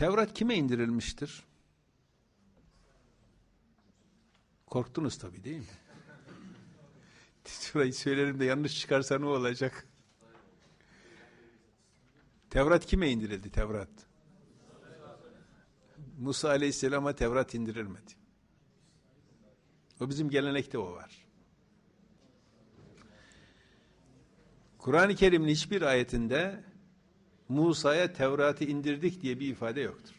Tevrat kime indirilmiştir? Korktunuz tabii değil mi? Şurayı söylerim de yanlış çıkarsa ne olacak? Tevrat kime indirildi Tevrat? Musa Aleyhisselam'a Tevrat indirilmedi. O bizim gelenekte o var. Kur'an-ı Kerim'in hiçbir ayetinde Musa'ya Tevrat'ı indirdik diye bir ifade yoktur.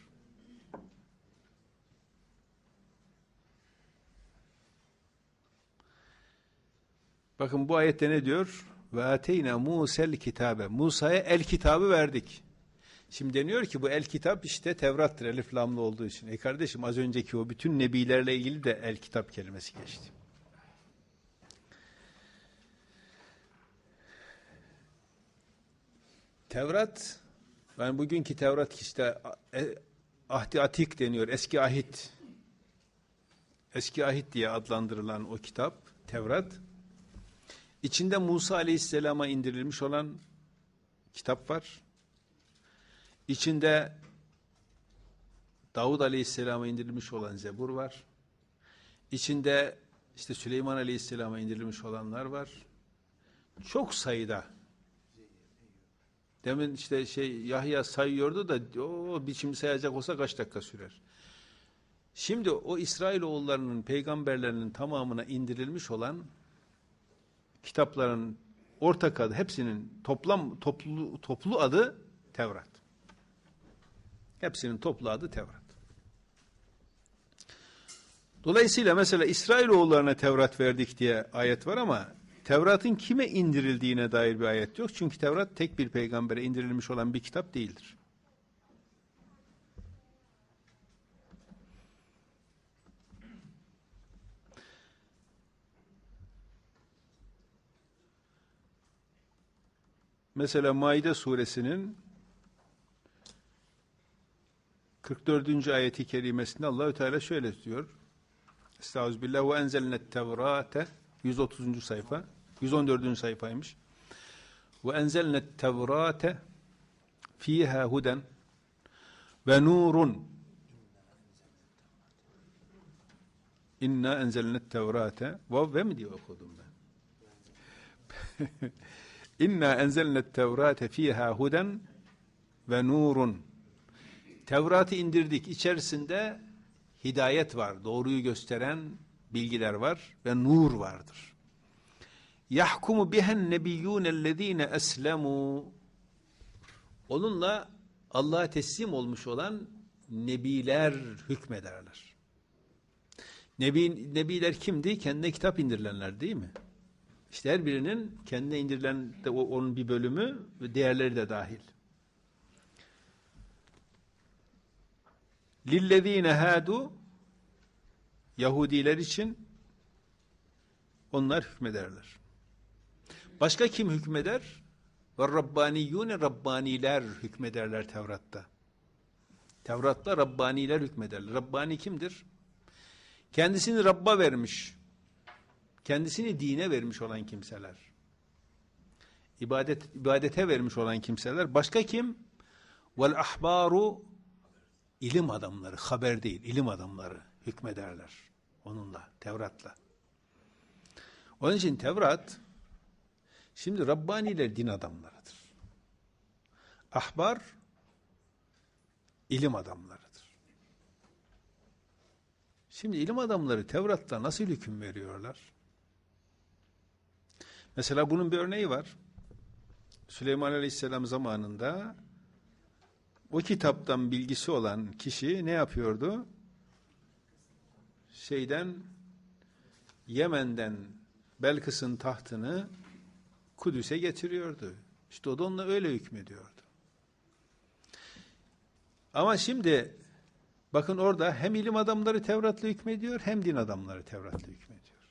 Bakın bu ayette ne diyor? Ve ateyna Musa'l kitabe. Musa'ya el kitabı verdik. Şimdi deniyor ki bu el kitap işte Tevrat'tır elif lamlı olduğu için. E kardeşim az önceki o bütün nebilerle ilgili de el kitap kelimesi geçti. Tevrat yani bugünkü Tevrat işte e, Ahdi Atik deniyor. Eski ahit. Eski ahit diye adlandırılan o kitap Tevrat. İçinde Musa Aleyhisselam'a indirilmiş olan kitap var. İçinde Davud Aleyhisselam'a indirilmiş olan Zebur var. İçinde işte Süleyman Aleyhisselam'a indirilmiş olanlar var. Çok sayıda. Demin işte şey Yahya sayıyordu da o biçim sayacak olsa kaç dakika sürer. Şimdi o İsrailoğullarının peygamberlerinin tamamına indirilmiş olan kitapların ortak adı hepsinin toplam toplu toplu adı Tevrat. Hepsinin toplu adı Tevrat. Dolayısıyla mesela İsrailoğullarına Tevrat verdik diye ayet var ama Tevrat'ın kime indirildiğine dair bir ayet yok. Çünkü Tevrat tek bir peygambere indirilmiş olan bir kitap değildir. Mesela Maide suresinin 44. ayeti kerimesinde Allahü Teala şöyle diyor. Estağfirullah ve enzelnet tevrate 130. sayfa 114. sayfaymış. Ve enzelnet tevrate fiha huden ve nurun İnna enzelnet tevrate vav ve mi diye okudum ben. İnna enzelnet tevrate fiha huden ve nurun. Tevrat'ı indirdik. İçerisinde hidayet var. Doğruyu gösteren bilgiler var ve nur vardır. Yahkumu bihen nebiyyûnellezîne eslemû Onunla Allah'a teslim olmuş olan nebiler hükmederler. Nebi, nebiler kimdi? Kendine kitap indirilenler değil mi? İşte her birinin kendine indirilen de onun bir bölümü ve diğerleri de dahil. Lillezine hadu Yahudiler için onlar hükmederler. Başka kim hükmeder? Ve Rabbaniyyune Rabbaniler hükmederler Tevrat'ta. Tevrat'ta Rabbaniler hükmederler. Rabbani kimdir? Kendisini Rabb'a vermiş, kendisini dine vermiş olan kimseler. İbadet, ibadete vermiş olan kimseler. Başka kim? Vel ahbaru ilim adamları, haber değil, ilim adamları hükmederler onunla, Tevrat'la. Onun için Tevrat, şimdi Rabbaniler din adamlarıdır. Ahbar, ilim adamlarıdır. Şimdi ilim adamları Tevrat'ta nasıl hüküm veriyorlar? Mesela bunun bir örneği var. Süleyman Aleyhisselam zamanında o kitaptan bilgisi olan kişi ne yapıyordu? Şeyden Yemen'den Belkıs'ın tahtını Kudüs'e getiriyordu. İşte o da onunla öyle hükmediyordu. Ama şimdi bakın orada hem ilim adamları Tevrat'la hükmediyor hem din adamları Tevrat'la hükmediyor.